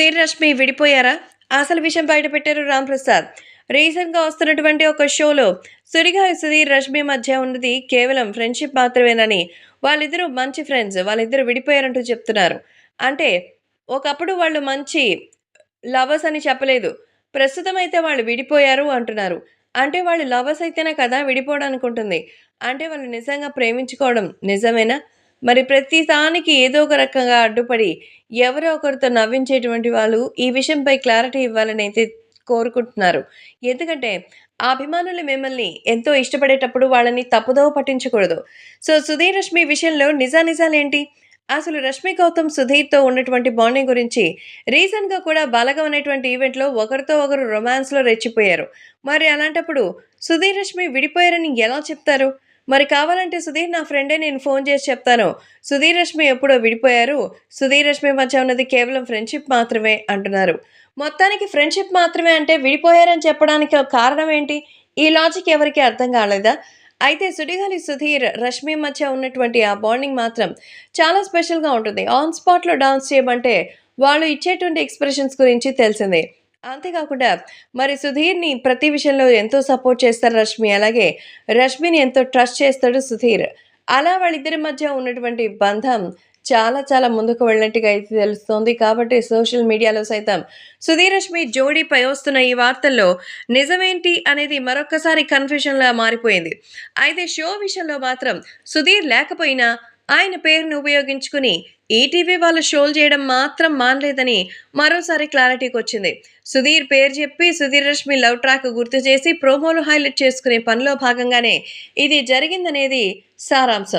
సుధీర్ రష్మి విడిపోయారా? అసలు విషయం బయటపెట్టారు రామ్ ప్రసాద్ రీసెంట్గా వస్తున్నటువంటి ఒక షోలో సుడిగాలి సుధీర్ రష్మి మధ్య ఉన్నది కేవలం ఫ్రెండ్షిప్ మాత్రమేనని వాళ్ళిద్దరూ మంచి ఫ్రెండ్స్ వాళ్ళిద్దరూ విడిపోయారంటూ చెప్తున్నారు. అంటే ఒకప్పుడు వాళ్ళు మంచి లవర్స్ అని చెప్పలేదు. ప్రస్తుతం అయితే వాళ్ళు విడిపోయారు అంటున్నారు. అంటే వాళ్ళు లవర్స్ అయితేనే కదా విడిపోవడానికి ఉంటుంది అంటే వాళ్ళు నిజంగా ప్రేమించుకోవడం నిజమేనా? మరి ప్రతి దానికి ఏదో ఒక రకంగా అడ్డుపడి ఎవరో ఒకరితో నవ్వించేటువంటి వాళ్ళు ఈ విషయంపై క్లారిటీ ఇవ్వాలని అయితే కోరుకుంటున్నారు. ఎందుకంటే ఆ అభిమానులు మిమ్మల్ని ఎంతో ఇష్టపడేటప్పుడు వాళ్ళని తప్పుదోవ పట్టించకూడదు. సో సుధీర్ రష్మి విషయంలో నిజానిజాలేంటి అసలు రష్మి గౌతమ్ సుధీర్తో ఉన్నటువంటి బాండింగ్ గురించి రీసెంట్గా కూడా బలగం అనేటువంటి ఈవెంట్లో ఒకరితో ఒకరు రొమాన్స్లో రెచ్చిపోయారు. మరి అలాంటప్పుడు సుధీర్ రష్మి విడిపోయారని ఎలా చెప్తారు? మరి కావాలంటే సుధీర్ నా ఫ్రెండే నేను ఫోన్ చేసి చెప్తాను. సుధీర్ రష్మి ఎప్పుడో విడిపోయారు. సుధీర్ రష్మి మధ్య ఉన్నది కేవలం ఫ్రెండ్షిప్ మాత్రమే అంటున్నారు. మొత్తానికి ఫ్రెండ్షిప్ మాత్రమే అంటే విడిపోయారని చెప్పడానికి కారణం ఏంటి? ఈ లాజిక్ ఎవరికి అర్థం కాలేదా? అయితే సుడిగాలి సుధీర్ రష్మి మధ్య ఉన్నటువంటి ఆ బాండింగ్ మాత్రం చాలా స్పెషల్గా ఉంటుంది. ఆన్ స్పాట్లో డాన్స్ చేయమంటే వాళ్ళు ఇచ్చేటువంటి ఎక్స్ప్రెషన్స్ గురించి తెలిసిందే. అంతేకాకుండా మరి సుధీర్ని ప్రతి విషయంలో ఎంతో సపోర్ట్ చేస్తారు రష్మి. అలాగే రష్మిని ఎంతో ట్రస్ట్ చేస్తాడు సుధీర్. అలా వాళ్ళిద్దరి మధ్య ఉన్నటువంటి బంధం చాలా చాలా ముందుకు వెళ్ళినట్టుగా అయితే తెలుస్తోంది. కాబట్టి సోషల్ మీడియాలో సైతం సుధీర్ రష్మి జోడీపై వస్తున్న ఈ వార్తల్లో నిజమేంటి అనేది మరొక్కసారి కన్ఫ్యూజన్లా మారిపోయింది. అయితే షో విషయంలో మాత్రం సుధీర్ లేకపోయినా ఆయన పేరును ఉపయోగించుకుని ఈటీవీ వాళ్ళు షోలు చేయడం మాత్రం మానలేదని మరోసారి క్లారిటీకి వచ్చింది. సుధీర్ పేరు చెప్పి సుధీర్ రష్మి లవ్ ట్రాక్ గుర్తు చేసి ప్రోమోలు హైలైట్ చేసుకునే పనిలో భాగంగానే ఇది జరిగిందనేది సారాంశం.